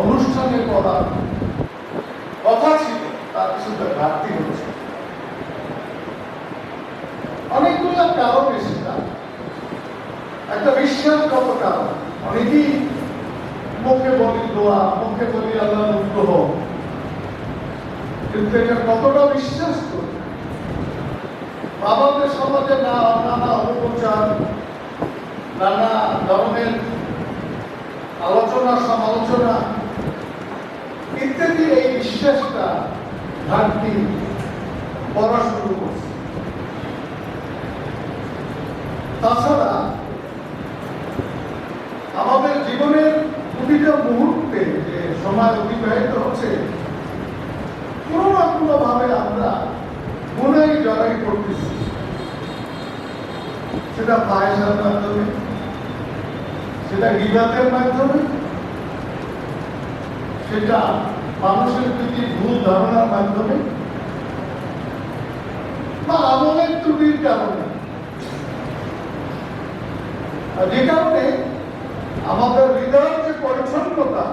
অনুষ্ঠানে করার কথা ছিল, তার কিছুটা ঘাটতি হচ্ছে। অনেকগুলো কারণ এসেছে। একটা বিশ্বাসগত কারণ। অনেকেই মুখে বলি দোয়া, মুখে বলি আল্লাহ হোক। কিন্তু এটা কতটা বিশ্বাস করি আমাদের সমাজে না, নানা অপপ্রচার, নানা ধরনের আলোচনা, সমালোচনা ইত্যাদি এই বিশ্বাসটা ঘাটতি করা শুরু করছে। তাছাড়া আমাদের জীবনের প্রতিটা মুহূর্তে যে সময় অতিবাহিত হচ্ছে কোনো না কোনো ভাবে আমরা গুণাই জড়াই করতেছি সেটা পায়সার মাধ্যমে, সেটা গিবাতের মাধ্যমে, সেটা মানুষের প্রতি ভুল ধারণার মাধ্যমে বা আমলের ত্রুটির কারণে। যে কারণে আমাদের হৃদয়ের যে পরিচ্ছন্নতা,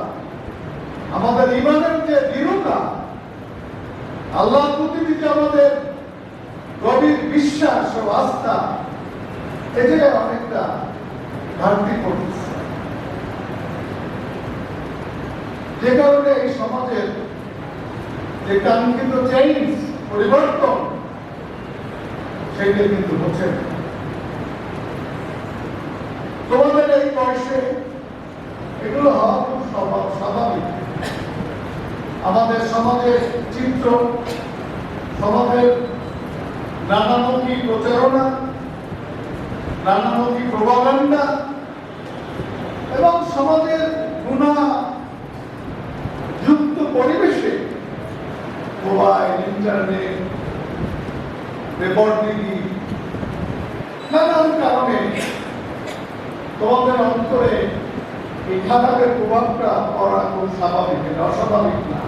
আমাদের ইমানের যে দৃঢ়তা আল্লাহ প্রতি যে আমাদের গভীর বিশ্বাস ও আস্থা এই অনেকটা ঘাটতি করতেছে যে কারণে এই সমাজের যে কাঙ্ক্ষিত চেঞ্জ পরিবর্তন সেইটা কিন্তু হচ্ছে। তোমাদের এই বয়সে এগুলো হওয়া খুব স্বাভাবিক আমাদের সমাজের চিত্র, সমাজের নানামুখী প্রচারণা, নানামুখী প্রভাকাণ্ডা এবং সমাজের গুণা পরিবেশে মোবাইল, ইন্টারনেট টিভি, নানান কারণে তোমাদের অন্তরে এই খারাপের প্রভাবটা পড়া খুব স্বাভাবিক, এটা অস্বাভাবিক না।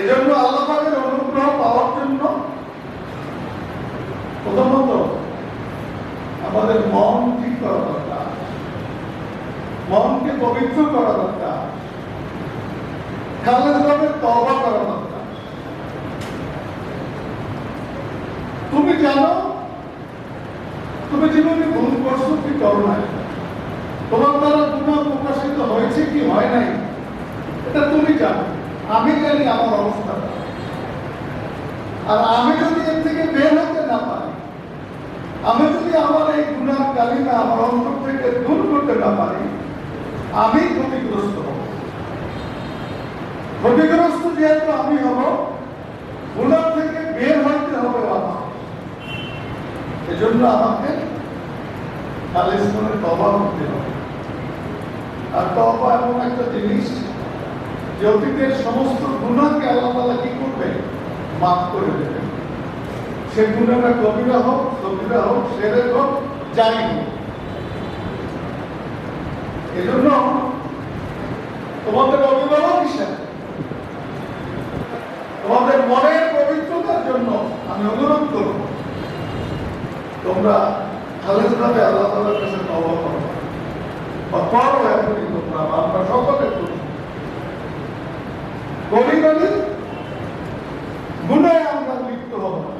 এজন্য আল্লাহের অনুগ্রহ পাওয়ার জন্য প্রথমত আমাদের মন ঠিক করা দরকার। মনকে পবিত্র করা দরকার। তুমি জানো, তুমি জীবনে ভুল করছ কি করো নাই। তোমার দ্বারা গুণা প্রকাশিত হয়েছে কি হয় নাই, এটা তুমি জানো। আমি জানি আমার অবস্থাটা আর আমি যদি এর থেকে বের হতে না পারি, আমি যদি আমার এই গুণার কালিমা আমার অন্তর থেকে দূর করতে না পারি, আমি ক্ষতিগ্রস্ত হব। ক্ষতিগ্রস্ত যেহেতু আমি হব গুণার থেকে বের হইতে হবে আমার এজন্য আমাকে খালিজ করে তবা করতে হবে। আর তবা এমন একটা জিনিস যে অতীতের সমস্ত গুণাকে আল্লাহ তালা কি করবে? মাফ করে দেবে। সে গুণাটা কবিরা হোক কবিরা হোক, সেরে হোক, যাই হোক। এজন্য তোমাদের অভিভাবক হিসেবে তোমাদের মনের পবিত্রতার জন্য আমি অনুরোধ করব। তোমরা খালেজভাবে আল্লাহ তালার কাছে করো। বা করো এখনই তোমরা আমরা সকলে করি করি আমরা লিপ্ত হব না।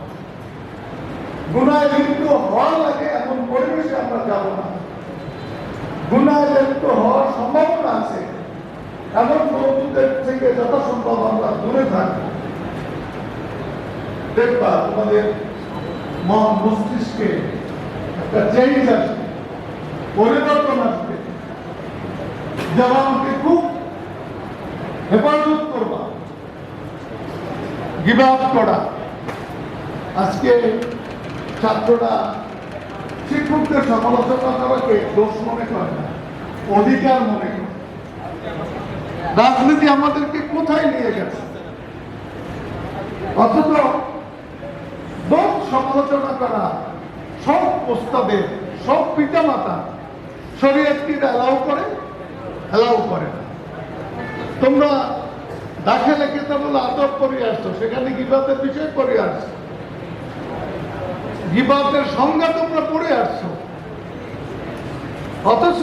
গুণায় লিপ্ত হওয়ার লাগে এমন পরিবেশে আমরা যাব না। গুণায় লিপ্ত হওয়ার সম্ভাবনা আছে। এমন বন্ধুদের থেকে যথাসম্ভব আমরা দূরে থাকব। দেখবা তোমাদের মন মস্তিষ্কে একটা চেঞ্জ আসবে, পরিবর্তন আসবে। আমাকে খুব হেফাজত করবা। গিবাদ করা। আজকে ছাত্ররা শিক্ষকদের সমালোচনা করাকে দোষ মনে করে না, অধিকার মনে করে। রাজনীতি আমাদেরকে কোথায় নিয়ে গেছে? অথচ সমালোচনা করা সব প্রস্তাবে, সব পিতা মাতা শরীয়তকে অ্যালাউ করে? অ্যালাউ করে না। তোমরা দাখেলে কেতাবুল আদব করে আসছো, সেখানে গিবাতের বিষয় করে আসছো। গিবাতের সংজ্ঞা তোমরা পড়ে আসছো। অথচ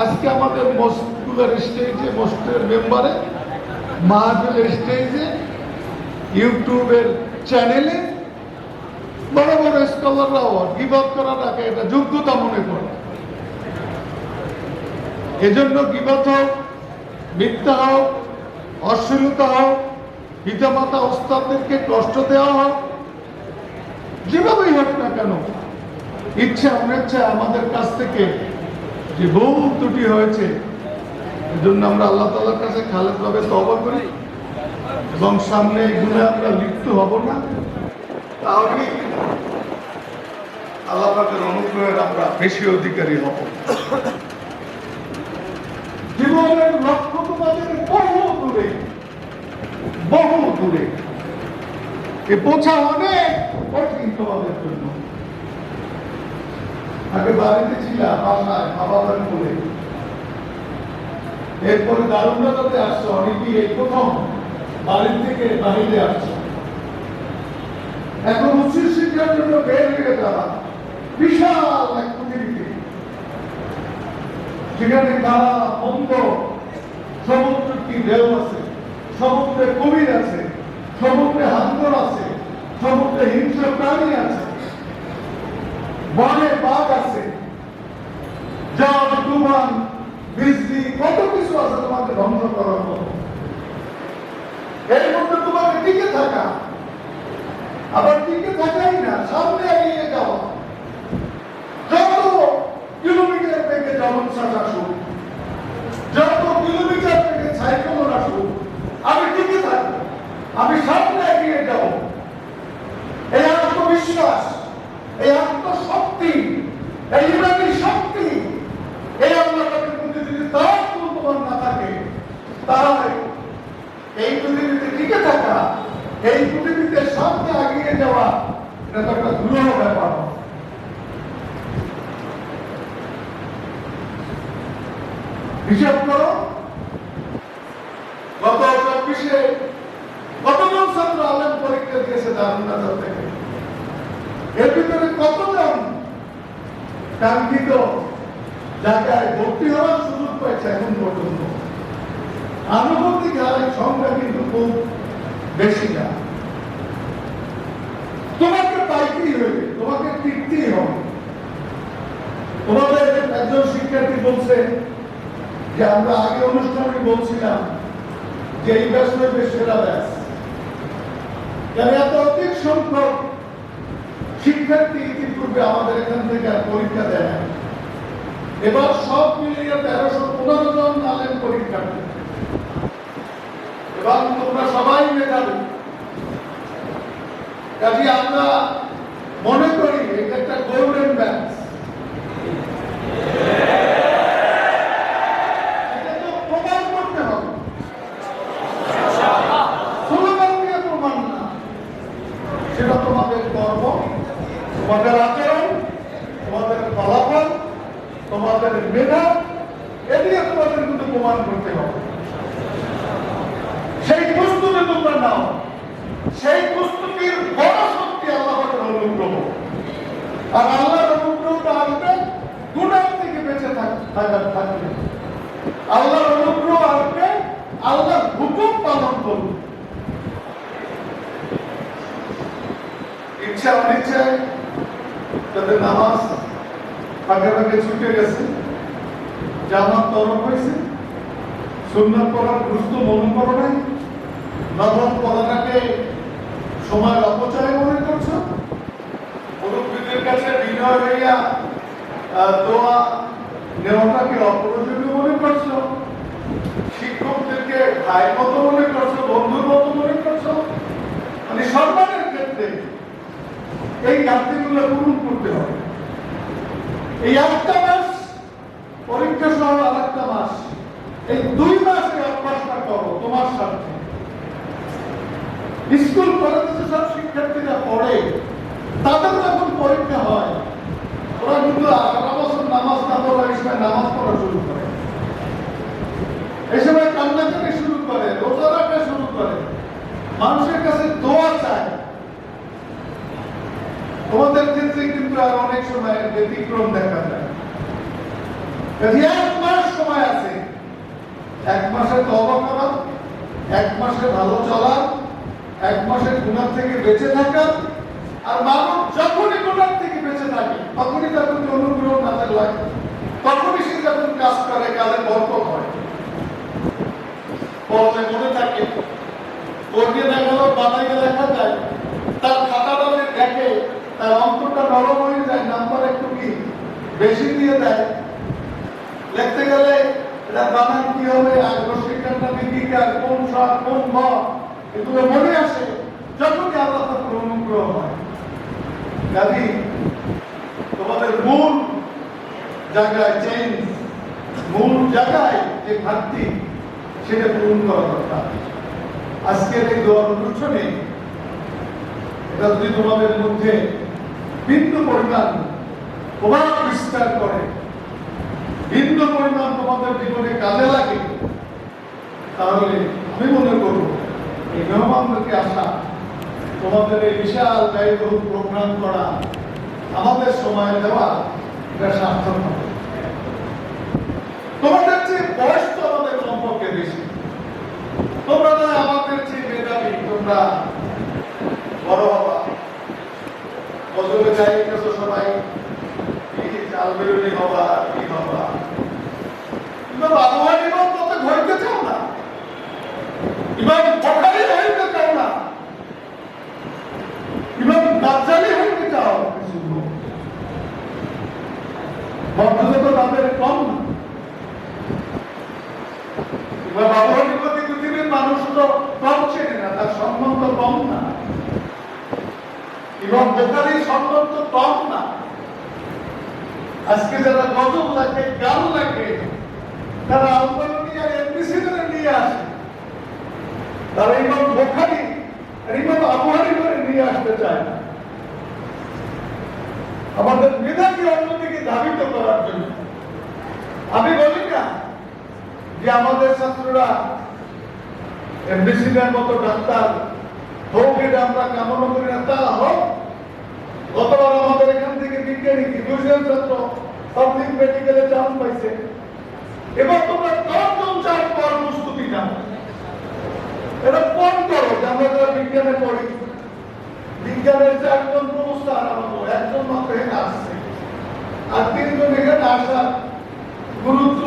আজকে আমাদের মসজিদগুলোর স্টেজে মসজিদের মেম্বারে, মাহফিলের স্টেজে ইউটিউবের চ্যানেলে বড় বড় স্কলাররাও গিবাদ করাটাকে এটা যোগ্যতা মনে করে। এজন্য গিবাদ হোক, মিথ্যা হোক, অশ্লীলতা হোক, পিতামাতা, ওস্তাদদেরকে কষ্ট দেওয়া হোক, যেভাবেই হোক না কেন, ইচ্ছা, অনিচ্ছা আমাদের কাছ থেকে যে বহু ত্রুটি হয়েছে, এজন্য আমরা আল্লাহ তালার কাছে খালেদ ভাবে তবা করি। এবং সামনে এগুলো আমরা লিপ্ত হব না। তাহলে আল্লাহ অনুগ্রহের আমরা বেশি অধিকারী হব। জীবনের লক্ষ্য তোমাদের বহু দূরে বহু দূরে। এ অনেক কঠিন তোমাদের জন্য। আগে বাড়িতে ছিলাম, বাসায় বাবা বাড়ি করে এরপরে দারুণাতে আসছো, অনেকেই এই প্রথম বাড়ির থেকে বাহিরে আসছো। এখন উচ্চ শিক্ষার জন্য বের হয়ে যাওয়া বিশাল এক পৃথিবীতে সেখানে তারা মন্দ সমুদ্র কি ঢেউ আছে সমুদ্রে কবির আছে, সমুদ্রে হান্দর আছে, সমুদ্রে হিংস্র প্রাণী আছে, বনে বাঘ আছে, জল বৃষ্টি, কত কিছু আছে তোমাকে ধ্বংস করার মতো এর মধ্যে তোমাকে টিকে থাকা। আবার টিকে থাকাই না, সামনে এগিয়ে যাওয়া যত কিলোমিটার থেকে জলশ্বাস আসুক যত কিলোমিটার থেকে সাইকেল আসুক আমি টিকে থাকব আমি সামনে এগিয়ে যাব এই আত্মবিশ্বাস এই আত্মশক্তি, এই ইমানি শক্তি, এই আল্লাহ মধ্যে যদি তার তোমার না থাকে, তাহলে এই পৃথিবীতে টিকে থাকা, এই পৃথিবীতে সামনে এগিয়ে যাওয়া, এটা তো একটা দুরূহ ব্যাপার। হিসাব করো, গত চব্বিশে কতজন ছাত্র আলেম পরীক্ষা দিয়েছে দারুণাচার থেকে এর ভিতরে কতজন কাঙ্ক্ষিত জায়গায় ভর্তি হওয়ার সুযোগ পাইছে এখন পর্যন্ত? আনুগতিক হারের সংখ্যা কিন্তু খুব বেশি না। তোমাকে পাইতেই হইবে তোমাকে টিকতেই হবে। তোমাদের একজন শিক্ষার্থী বলছে যে, আমরা আগে অনুষ্ঠানে বলছিলাম যে এই ব্যাস সেরা ব্যাস। কেন এত অধিক সংখ্যক শিক্ষার্থী ইতিপূর্বে আমাদের এখান থেকে পরীক্ষা দেয়। এবার সব মিলিয়ে তেরোশো পনেরো জন পরীক্ষার্থী এবং তোমরা সবাই মেধাবী। কাজে আমরা মনে করি এটা একটা গোল্ডেন ব্যাচ এটাকে প্রমাণ করতে হবে স্লোগান দিয়ে প্রমাণ না সেটা তোমাদের কর্ম তোমাদের আচরণ তোমাদের ফলাফল তোমাদের মেধা এ দিয়ে তোমাদের কিন্তু প্রমাণ করতে হবে সেই প্রস্তুতি তোমরা নাও সেই প্রস্তুতির বড় শক্তি আল্লাহ পাকের অনুগ্রহ আর আল্লাহর অনুগ্রহটা আসবে গুণার থেকে বেঁচে থাকার থাকবে। আল্লাহর অনুগ্রহ আসবে আল্লাহর হুকুম পালন করবে। ইচ্ছা অনিচ্ছায় তাদের নামাজ আগে আগে ছুটে গেছে, জামাত তরফ হয়েছে, সুন্নাত পড়ার গুরুত্ব মনে করো নাই নবম পড়াটাকে সময় অপচয় মুরব্বীদের কাছে বিনয় হইয়া দোয়া নেওয়াটাকে অপ্রয়োজনীয় মনে করছ? শিক্ষকদেরকে ভাই মতো মনে করছ, বন্ধুর মতো মনে করছ? মানে সম্মানের ক্ষেত্রে এই ঘাটতিগুলো পূরণ করতে হবে। এই একটা মাস, পরীক্ষা সহ আর একটা মাস, এই দুই মাসে অভ্যাসটা করো তোমার সাথে। স্কুল, কলেজে সব শিক্ষার্থীরা পড়ে তাদের যখন পরীক্ষা হয়, ওরা কিন্তু আঠারো বছর নামাজ না পড়ার সময় নামাজ পড়া শুরু করে। এই সময় কান্নাকাটি শুরু করে, রোজা রাখা শুরু করে। মানুষের কাছে দোয়া চায়। তোমাদের ক্ষেত্রে কিন্তু আর অনেক সময় ব্যতিক্রম দেখা যায়। এক মাস সময় আছে, এক মাসে তবা করা, এক মাসে ভালো চলা, এক মাসে গুণার থেকে বেঁচে থাকা আর মানুষ যখনই গুণার থেকে বেঁচে থাকে, তখনই তার প্রতি অনুগ্রহ নাতে লাগে। তখনই সে যখন কাজ করে, কাজে বরকত হয়। মনে থাকে দেখা বানাইতে দেখা যায়, তার দেখে, তার নরম হয়ে যায়, নাম্বার একটু কি? বেশি দিয়ে দেয়। লিখতে গেলে, এটা বানান কি হবে? আগ্রসিকারটা বিকিকার কোন সার? কোন ম এগুলো মনে আসে, যখনই আল্লাহ তার অনুগ্রহ হয়। কাজী, তোমাদের মূল জায়গায় চেঞ্জ মূল জায়গায় যে ঘাটতি, সেটা পূরণ করা দরকার। আজকের এই দোয়ার অনুষ্ঠানে এটা যদি তোমাদের মধ্যে বিন্দু পরিমাণ প্রভাব বিস্তার করে বিন্দু পরিমাণ তোমাদের জীবনে কাজে লাগে, তাহলে আমি মনে করব এই মেহমানদেরকে আসা তোমাদের এই বিশাল ব্যয়বহুল প্রোগ্রাম করা আমাদের সময় দেওয়া এটা সার্থক হবে। তোমাদের বয়স তো আমাদের কমপক্ষে বেশি। তোমরা না আমাদের চেয়ে মেধাবী, তোমরা বড় হবা। বদলে সবাই। চাল বেরোনি হবা কি হবা কিন্তু আবহাওয়া নিবন তত ঘরতে চাও না ইমাম বখারি হইতে চাও না ইমাম গাজ্জালি হইতে চাও কিছু লোক। মর্যাদা তো তাদের কম না ইমাম আবহাওয়া নিবতে পৃথিবীর মানুষ তো কম চেনে না তার সম্মান তো কম না ইমাম বোখারির সম্মান তো কম না আজকে যারা গজব লাগে গান লাগে তারা করে নিয়ে আসে। তারা ইমাম বোখারি, আর ইমাম আবহারি করে নিয়ে আসতে চায়। আমাদের মেধাকে অন্যদিকে ধাবিত করার জন্য। আমি বলি না যে আমাদের ছাত্ররা এমবিসিদের মতো ডাক্তার, হোক এটা আমরা কামনা করি না, তা হোক গতবার আমাদের এখান থেকে বিজ্ঞানী দুজন ছাত্র? পাবলিক মেডিকেলে চান্স পাইছে। এবার তোমরা দশজন চার পর প্রস্তুতি নাও? এটা কোন করো, যে আমরা যারা বিজ্ঞানে পড়ি। বিজ্ঞানের চারজন প্রস্তাব আরম্ভ একজন মাত্র এখানে আসছে। আর তিনজন এখানে আসার গুরুত্ব